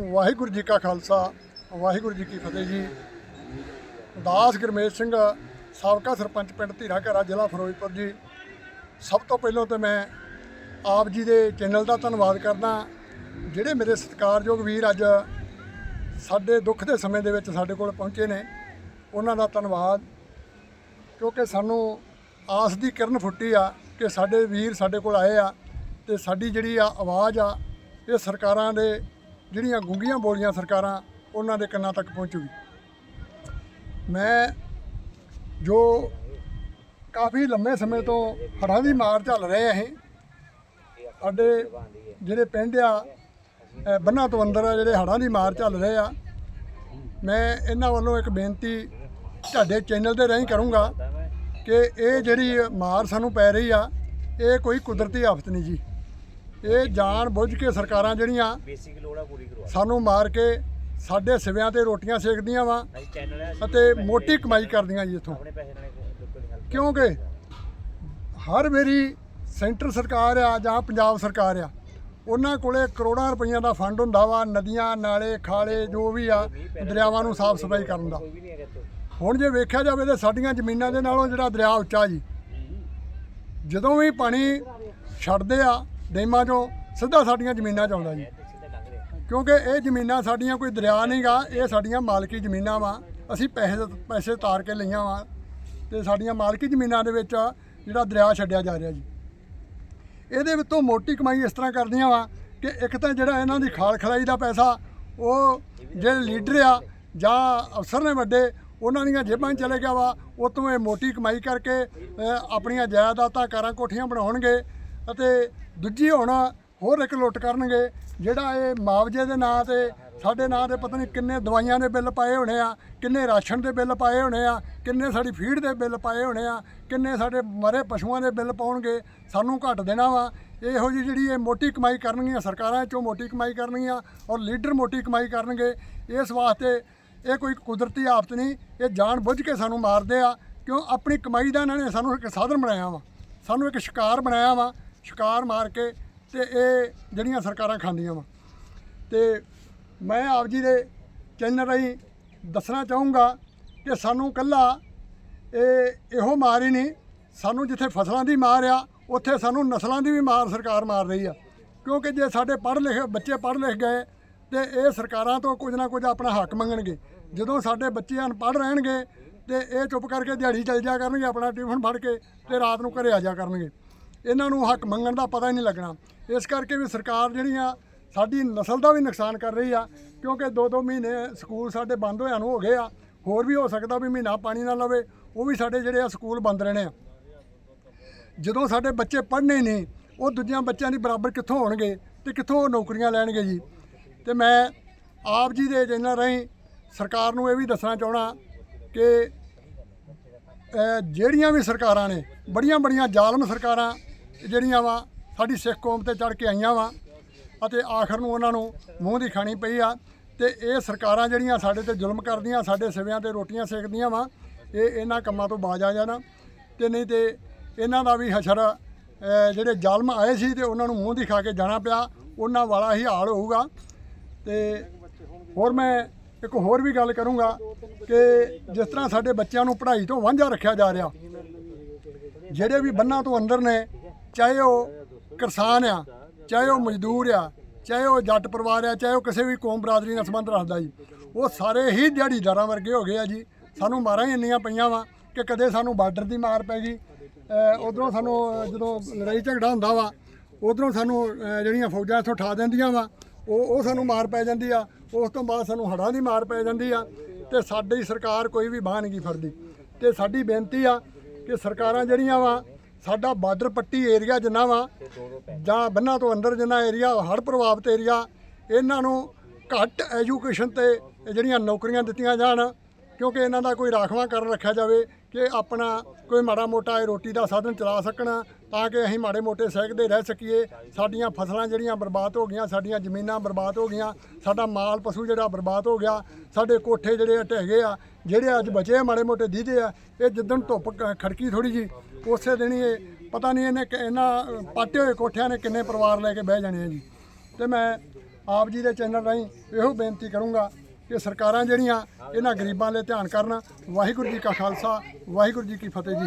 ਵਾਹਿਗੁਰੂ ਜੀ ਕਾ ਖਾਲਸਾ, ਵਾਹਿਗੁਰੂ ਜੀ ਕੀ ਫਤਿਹ ਜੀ। ਦਾਸ ਗੁਰਮੇਜ ਸਿੰਘ, ਸਾਬਕਾ ਸਰਪੰਚ ਪਿੰਡ ਧੀਰਾ ਘਰਾ ਜ਼ਿਲ੍ਹਾ ਫਿਰੋਜ਼ਪੁਰ ਜੀ। ਸਭ ਤੋਂ ਪਹਿਲਾਂ ਤਾਂ ਮੈਂ ਆਪ ਜੀ ਦੇ ਚੈਨਲ ਦਾ ਧੰਨਵਾਦ ਕਰਦਾ। ਜਿਹੜੇ ਮੇਰੇ ਸਤਿਕਾਰਯੋਗ ਵੀਰ ਅੱਜ ਸਾਡੇ ਦੁੱਖ ਦੇ ਸਮੇਂ ਦੇ ਵਿੱਚ ਸਾਡੇ ਕੋਲ ਪਹੁੰਚੇ ਨੇ, ਉਹਨਾਂ ਦਾ ਧੰਨਵਾਦ। ਕਿਉਂਕਿ ਸਾਨੂੰ ਆਸ ਦੀ ਕਿਰਨ ਫੁੱਟੀ ਆ ਕਿ ਸਾਡੇ ਵੀਰ ਸਾਡੇ ਕੋਲ ਆਏ ਆ ਤੇ ਸਾਡੀ ਜਿਹੜੀ ਆ ਆਵਾਜ਼ ਆ, ਇਹ ਸਰਕਾਰਾਂ ਦੇ ਜਿਹੜੀਆਂ ਗੁੰਗੀਆਂ ਬੋਲੀਆਂ ਸਰਕਾਰਾਂ ਉਹਨਾਂ ਦੇ ਕੰਨਾਂ ਤੱਕ ਪਹੁੰਚੂਗੀ। ਮੈਂ ਜੋ ਕਾਫੀ ਲੰਮੇ ਸਮੇਂ ਤੋਂ ਹੜ੍ਹਾਂ ਦੀ ਮਾਰ ਝੱਲ ਰਹੇ ਆ ਇਹ ਸਾਡੇ ਜਿਹੜੇ ਪਿੰਡ ਆ ਅ, ਬੰਨਾਂ ਤੋਂ ਅੰਦਰ ਆ ਜਿਹੜੇ ਹੜ੍ਹਾਂ ਦੀ ਮਾਰ ਝੱਲ ਰਹੇ ਆ ਮੈਂ ਇਹਨਾਂ ਵੱਲੋਂ ਇੱਕ ਬੇਨਤੀ ਤੁਹਾਡੇ ਚੈਨਲ ਦੇ ਰਾਹੀਂ ਕਰੂੰਗਾ ਕਿ ਇਹ ਜਿਹੜੀ ਮਾਰ ਸਾਨੂੰ ਪੈ ਰਹੀ ਆ ਇਹ ਕੋਈ ਕੁਦਰਤੀ ਆਫਤ ਨਹੀਂ ਜੀ। ਇਹ ਜਾਣ ਬੁੱਝ ਕੇ ਸਰਕਾਰਾਂ ਜਿਹੜੀਆਂ ਬੇਸਿਕ ਲੋੜਾਂ ਪੂਰੀ ਕਰਵਾ ਸਾਨੂੰ ਮਾਰ ਕੇ ਸਾਡੇ ਸਿਵਿਆਂ ਤੇ ਰੋਟੀਆਂ ਸੇਕਦੀਆਂ ਵਾ ਅਤੇ ਮੋਟੀ ਕਮਾਈ ਕਰਦੀਆਂ ਜੀ ਇੱਥੋਂ। ਕਿਉਂਕਿ ਹਰ ਵਾਰੀ ਸੈਂਟਰ ਸਰਕਾਰ ਆ ਜਾਂ ਪੰਜਾਬ ਸਰਕਾਰ ਆ ਉਹਨਾਂ ਕੋਲੇ ਕਰੋੜਾਂ ਰੁਪਈਆ ਦਾ ਫੰਡ ਹੁੰਦਾ ਵਾ ਨਦੀਆਂ ਨਾਲੇ ਖਾਲੇ ਜੋ ਵੀ ਆ ਦਰਿਆਵਾਂ ਨੂੰ ਸਾਫ਼ ਸਫ਼ਾਈ ਕਰਨ ਦਾ। ਹੁਣ ਜੇ ਵੇਖਿਆ ਜਾਵੇ ਤਾਂ ਸਾਡੀਆਂ ਜ਼ਮੀਨਾਂ ਦੇ ਨਾਲੋਂ ਜਿਹੜਾ ਦਰਿਆ ਉੱਚਾ ਜੀ ਜਦੋਂ ਵੀ ਪਾਣੀ ਛੱਡਦੇ ਆ ਡੈਮਾਂ 'ਚੋਂ ਸਿੱਧਾ ਸਾਡੀਆਂ ਜ਼ਮੀਨਾਂ 'ਚ ਆਉਂਦਾ ਜੀ। ਕਿਉਂਕਿ ਇਹ ਜ਼ਮੀਨਾਂ ਸਾਡੀਆਂ ਕੋਈ ਦਰਿਆ ਨਹੀਂਗਾ ਇਹ ਸਾਡੀਆਂ ਮਾਲਕੀ ਜ਼ਮੀਨਾਂ ਵਾ। ਅਸੀਂ ਪੈਸੇ ਪੈਸੇ ਤਾਰ ਕੇ ਲਈਆਂ ਵਾ ਤੇ ਸਾਡੀਆਂ ਮਾਲਕੀ ਜ਼ਮੀਨਾਂ ਦੇ ਵਿੱਚ ਜਿਹੜਾ ਦਰਿਆ ਛੱਡਿਆ ਜਾ ਰਿਹਾ ਜੀ। ਇਹਦੇ ਵਿੱਚੋਂ ਮੋਟੀ ਕਮਾਈ ਇਸ ਤਰ੍ਹਾਂ ਕਰਦੀਆਂ ਵਾ ਕਿ ਇੱਕ ਤਾਂ ਜਿਹੜਾ ਇਹਨਾਂ ਦੀ ਖਾਲ ਖਲਾਈ ਦਾ ਪੈਸਾ, ਉਹ ਜਿਹੜੇ ਲੀਡਰ ਆ ਜਾਂ ਅਫਸਰ ਨੇ ਵੱਡੇ, ਉਹਨਾਂ ਦੀਆਂ ਜੇਬਾਂ 'ਚ ਚਲੇ ਗਿਆ ਵਾ, ਉਹ ਤੋਂ ਇਹ ਮੋਟੀ ਕਮਾਈ ਕਰਕੇ ਆਪਣੀਆਂ ਜਾਇਦਾਦਾਂ ਕਾਰਾਂ ਕੋਠੀਆਂ ਬਣਾਉਣਗੇ ਅਤੇ ਦੂਜੀ ਹੁਣ ਹੋਰ ਇੱਕ ਲੁੱਟ ਕਰਨਗੇ, ਜਿਹੜਾ ਇਹ ਮੁਆਵਜ਼ੇ ਦੇ ਨਾਂ ਤੇ, ਸਾਡੇ ਨਾਂ ਤੇ ਪਤਾ ਨਹੀਂ ਕਿੰਨੇ ਦਵਾਈਆਂ ਦੇ ਬਿੱਲ ਪਾਏ ਹੋਣੇ ਆ, ਕਿੰਨੇ ਰਾਸ਼ਨ ਦੇ ਬਿੱਲ ਪਾਏ ਹੋਣੇ ਆ, ਕਿੰਨੇ ਸਾਡੀ ਫੀਡ ਦੇ ਬਿੱਲ ਪਾਏ ਹੋਣੇ ਆ, ਕਿੰਨੇ ਸਾਡੇ ਮਰੇ ਪਸ਼ੂਆਂ ਦੇ ਬਿੱਲ ਪਾਉਣਗੇ, ਸਾਨੂੰ ਘੱਟ ਦੇਣਾ ਵਾ। ਇਹੋ ਜਿਹੀ ਜਿਹੜੀ ਇਹ ਮੋਟੀ ਕਮਾਈ ਕਰਨਗੀਆਂ, ਸਰਕਾਰਾਂ ਚੋਂ ਮੋਟੀ ਕਮਾਈ ਕਰਨਗੀਆਂ ਔਰ ਲੀਡਰ ਮੋਟੀ ਕਮਾਈ ਕਰਨਗੇ, ਇਸ ਵਾਸਤੇ ਇਹ ਕੋਈ ਕੁਦਰਤੀ ਆਫਤ ਨਹੀਂ, ਇਹ ਜਾਣ ਬੁੱਝ ਕੇ ਸਾਨੂੰ ਮਾਰਦੇ ਆ, ਕਿਉਂ? ਆਪਣੀ ਕਮਾਈ ਦਾ ਇਹਨਾਂ ਨੇ ਸਾਨੂੰ ਇੱਕ ਸਾਧਨ ਬਣਾਇਆ ਵਾ, ਸਾਨੂੰ ਇੱਕ ਸ਼ਿਕਾਰ ਬਣਾਇਆ ਵਾ। ਸ਼ਿਕਾਰ ਮਾਰ ਕੇ ਤੇ ਇਹ ਜਿਹੜੀਆਂ ਸਰਕਾਰਾਂ ਖਾਂਦੀਆਂ ਵਾ। ਤੇ ਮੈਂ ਆਪ ਜੀ ਦੇ ਚੈਨਲ ਰਾਹੀਂ ਦੱਸਣਾ ਚਾਹੂੰਗਾ ਕਿ ਸਾਨੂੰ ਕੱਲਾ ਇਹ ਇਹੋ ਮਾਰ ਹੀ ਨਹੀਂ, ਸਾਨੂੰ ਜਿੱਥੇ ਫਸਲਾਂ ਦੀ ਮਾਰ ਆ, ਉੱਥੇ ਸਾਨੂੰ ਨਸਲਾਂ ਦੀ ਵੀ ਮਾਰ ਸਰਕਾਰ ਮਾਰ ਰਹੀ ਆ। ਕਿਉਂਕਿ ਜੇ ਸਾਡੇ ਪੜ੍ਹ ਲਿਖੇ ਬੱਚੇ ਪੜ੍ਹ ਲਿਖ ਗਏ ਤੇ ਇਹ ਸਰਕਾਰਾਂ ਤੋਂ ਕੁਝ ਨਾ ਕੁਝ ਆਪਣਾ ਹੱਕ ਮੰਗਣਗੇ। ਜਦੋਂ ਸਾਡੇ ਬੱਚੇ ਅਨਪੜ੍ਹ ਰਹਿਣਗੇ ਤੇ ਇਹ ਚੁੱਪ ਕਰਕੇ ਦਿਹਾੜੀ ਚੱਲ ਜਾ ਕਰਨਗੇ, ਆਪਣਾ ਟਿਫਨ ਫੜ ਕੇ ਤੇ ਰਾਤ ਨੂੰ ਘਰੇ ਆ ਜਾ ਕਰਨਗੇ। ਇਹਨਾਂ ਨੂੰ ਹੱਕ ਮੰਗਣ ਦਾ ਪਤਾ ਹੀ ਨਹੀਂ ਲੱਗਣਾ। ਇਸ ਕਰਕੇ ਵੀ ਸਰਕਾਰ ਜਿਹੜੀਆਂ ਸਾਡੀ ਨਸਲ ਦਾ ਵੀ ਨੁਕਸਾਨ ਕਰ ਰਹੀ ਆ, ਕਿਉਂਕਿ ਦੋ ਦੋ ਮਹੀਨੇ ਸਕੂਲ ਸਾਡੇ ਬੰਦ ਹੋਇਆਂ ਨੂੰ ਹੋ ਗਏ ਆ। ਹੋਰ ਵੀ ਹੋ ਸਕਦਾ ਵੀ ਮਹੀਨਾ ਪਾਣੀ ਨਾ ਲਵੇ, ਉਹ ਵੀ ਸਾਡੇ ਜਿਹੜੇ ਆ ਸਕੂਲ ਬੰਦ ਰਹਿਣੇ ਆ। ਜਦੋਂ ਸਾਡੇ ਬੱਚੇ ਪੜ੍ਹਨੇ ਹੀ ਨਹੀਂ, ਉਹ ਦੂਜਿਆਂ ਬੱਚਿਆਂ ਦੀ ਬਰਾਬਰ ਕਿੱਥੋਂ ਹੋਣਗੇ ਤੇ ਕਿੱਥੋਂ ਨੌਕਰੀਆਂ ਲੈਣਗੇ ਜੀ? ਤੇ ਮੈਂ ਆਪ ਜੀ ਦੇ ਚੈਨਲ ਰਾਹੀਂ ਸਰਕਾਰ ਨੂੰ ਇਹ ਵੀ ਦੱਸਣਾ ਚਾਹਣਾ ਕਿ ਜਿਹੜੀਆਂ ਵੀ ਸਰਕਾਰਾਂ ਨੇ ਬੜੀਆਂ ਬੜੀਆਂ ਜ਼ਾਲਮ ਸਰਕਾਰਾਂ ਜਿਹੜੀਆਂ ਵਾ, ਸਾਡੀ ਸਿੱਖ ਕੌਮ ਤੇ ਚੜ ਕੇ ਆਈਆਂ ਵਾ ਅਤੇ ਆਖਰ ਨੂੰ ਉਹਨਾਂ ਨੂੰ ਮੂੰਹ ਦੀ ਖਾਣੀ ਪਈ ਆ ਤੇ ਇਹ ਸਰਕਾਰਾਂ ਜਿਹੜੀਆਂ ਸਾਡੇ ਤੇ ਜ਼ੁਲਮ ਕਰਦੀਆਂ, ਸਾਡੇ ਸਿਵਿਆਂ ਤੇ ਰੋਟੀਆਂ ਸੇਕਦੀਆਂ ਵਾ, ਇਹ ਇਹਨਾਂ ਕੰਮਾਂ ਤੋਂ ਬਾਜ ਆ ਜਾਣਾ। ਤੇ ਨਹੀਂ ਤੇ ਇਹਨਾਂ ਦਾ ਵੀ ਹਸ਼ਰ ਜਿਹੜੇ ਜ਼ਾਲਮ ਆਏ ਸੀ ਤੇ ਉਹਨਾਂ ਨੂੰ ਮੂੰਹ ਦੀ ਖਾ ਕੇ ਜਾਣਾ ਪਿਆ, ਉਹਨਾਂ ਵਾਲਾ ਹੀ ਹਾਲ ਹੋਊਗਾ। ਤੇ ਹੋਰ ਮੈਂ ਇੱਕ ਹੋਰ ਵੀ ਗੱਲ ਕਰੂੰਗਾ ਕਿ ਜਿਸ ਤਰ੍ਹਾਂ ਸਾਡੇ ਬੱਚਿਆਂ ਨੂੰ ਪੜ੍ਹਾਈ ਤੋਂ ਵਾਂਝਾ ਰੱਖਿਆ ਜਾ ਰਿਹਾ, ਜਿਹੜੇ ਵੀ ਬੰਨਾਂ ਤੋਂ ਅੰਦਰ ਨੇ ਚਾਹੇ ਉਹ ਕਿਸਾਨ ਆ, ਚਾਹੇ ਉਹ ਮਜ਼ਦੂਰ ਆ, ਚਾਹੇ ਉਹ ਜੱਟ ਪਰਿਵਾਰ ਆ, ਚਾਹੇ ਉਹ ਕਿਸੇ ਵੀ ਕੌਮ ਬਰਾਦਰੀ ਨਾਲ ਸੰਬੰਧ ਰੱਖਦਾ ਜੀ। ਉਹ ਸਾਰੇ ਹੀ ਦਿਹਾੜੀਦਾਰਾਂ ਵਰਗੇ ਹੋ ਗਏ ਆ ਜੀ। ਸਾਨੂੰ ਮਾਰਾਂ ਹੀ ਇੰਨੀਆਂ ਪਈਆਂ ਵਾ ਕਿ ਕਦੇ ਸਾਨੂੰ ਬਾਰਡਰ ਦੀ ਮਾਰ ਪੈ ਗਈ। ਉਧਰੋਂ ਸਾਨੂੰ ਜਦੋਂ ਲੜਾਈ ਝਗੜਾ ਹੁੰਦਾ ਵਾ, ਉਧਰੋਂ ਸਾਨੂੰ ਜਿਹੜੀਆਂ ਫੌਜਾਂ ਇੱਥੋਂ ਠਾ ਦਿੰਦੀਆਂ ਵਾ, ਉਹ ਉਹ ਸਾਨੂੰ ਮਾਰ ਪੈ ਜਾਂਦੀ ਆ। ਉਸ ਤੋਂ ਬਾਅਦ ਸਾਨੂੰ ਹੜ੍ਹਾਂ ਦੀ ਮਾਰ ਪੈ ਜਾਂਦੀ ਆ ਤੇ ਸਾਡੀ ਸਰਕਾਰ ਕੋਈ ਵੀ ਬਾਹ ਨਹੀਂ ਫੜਦੀ। ਤੇ ਸਾਡੀ ਬੇਨਤੀ ਆ ਕਿ ਸਰਕਾਰਾਂ ਜਿਹੜੀਆਂ ਵਾ ਸਾਡਾ ਬਾਰਡਰ ਪੱਟੀ ਏਰੀਆ ਜਿੰਨਾ ਵਾ, ਜਾਂ ਬੰਨਾਂ ਤੋਂ ਅੰਦਰ ਜਿੰਨਾ ਏਰੀਆ, ਹੜ੍ਹ ਪ੍ਰਭਾਵਿਤ ਏਰੀਆ, ਇਹਨਾਂ ਨੂੰ ਘੱਟ ਐਜੂਕੇਸ਼ਨ ਤੇ ਜਿਹੜੀਆਂ ਨੌਕਰੀਆਂ ਦਿੱਤੀਆਂ ਜਾਣ, ਕਿਉਂਕਿ ਇਹਨਾਂ ਦਾ ਕੋਈ ਰਾਖਵਾਂ ਕਰਨ ਰੱਖਿਆ ਜਾਵੇ ਕਿ ਆਪਣਾ ਕੋਈ ਮਾੜਾ ਮੋਟਾ ਇਹ ਰੋਟੀ ਦਾ ਸਾਧਨ ਚਲਾ ਸਕਣ, ਤਾਂ ਕਿ ਅਸੀਂ ਮਾੜੇ ਮੋਟੇ ਸਹਿਕਦੇ ਰਹਿ ਸਕੀਏ। ਸਾਡੀਆਂ ਫਸਲਾਂ ਜਿਹੜੀਆਂ ਬਰਬਾਦ ਹੋ ਗਈਆਂ, ਸਾਡੀਆਂ ਜ਼ਮੀਨਾਂ ਬਰਬਾਦ ਹੋ ਗਈਆਂ, ਸਾਡਾ ਮਾਲ ਪਸ਼ੂ ਜਿਹੜਾ ਬਰਬਾਦ ਹੋ ਗਿਆ, ਸਾਡੇ ਕੋਠੇ ਜਿਹੜੇ ਢਹਿ ਗਏ ਆ, ਜਿਹੜੇ ਅੱਜ ਬਚੇ ਆ, ਮਾੜੇ ਮੋਟੇ ਦੀਦੇ ਆ, ਇਹ ਜਿੱਦਣ ਧੁੱਪ ਖੜਕੀ ਥੋੜੀ ਜੀ ਉਸੇ ਦਿਨ ਹੀ ਇਹ ਪਤਾ ਨਹੀਂ ਇਹਨੇ ਇਹਨਾਂ ਪਾਟੇ ਹੋਏ ਕੋਠਿਆਂ ਨੇ ਕਿੰਨੇ ਪਰਿਵਾਰ ਲੈ ਕੇ ਬਹਿ ਜਾਣੇ ਆ ਜੀ। ਤੇ ਮੈਂ ਆਪ ਜੀ ਦੇ ਚੈਨਲ ਰਾਹੀਂ ਇਹੋ ਬੇਨਤੀ ਕਰੂੰਗਾ ਕਿ ਸਰਕਾਰਾਂ ਜਿਹੜੀਆਂ, ਇਹਨਾਂ ਗਰੀਬਾਂ ਲਈ ਧਿਆਨ ਕਰਨ। ਵਾਹਿਗੁਰੂ ਜੀ ਕਾ ਖਾਲਸਾ, ਵਾਹਿਗੁਰੂ ਜੀ ਕੀ ਫਤਿਹ ਜੀ।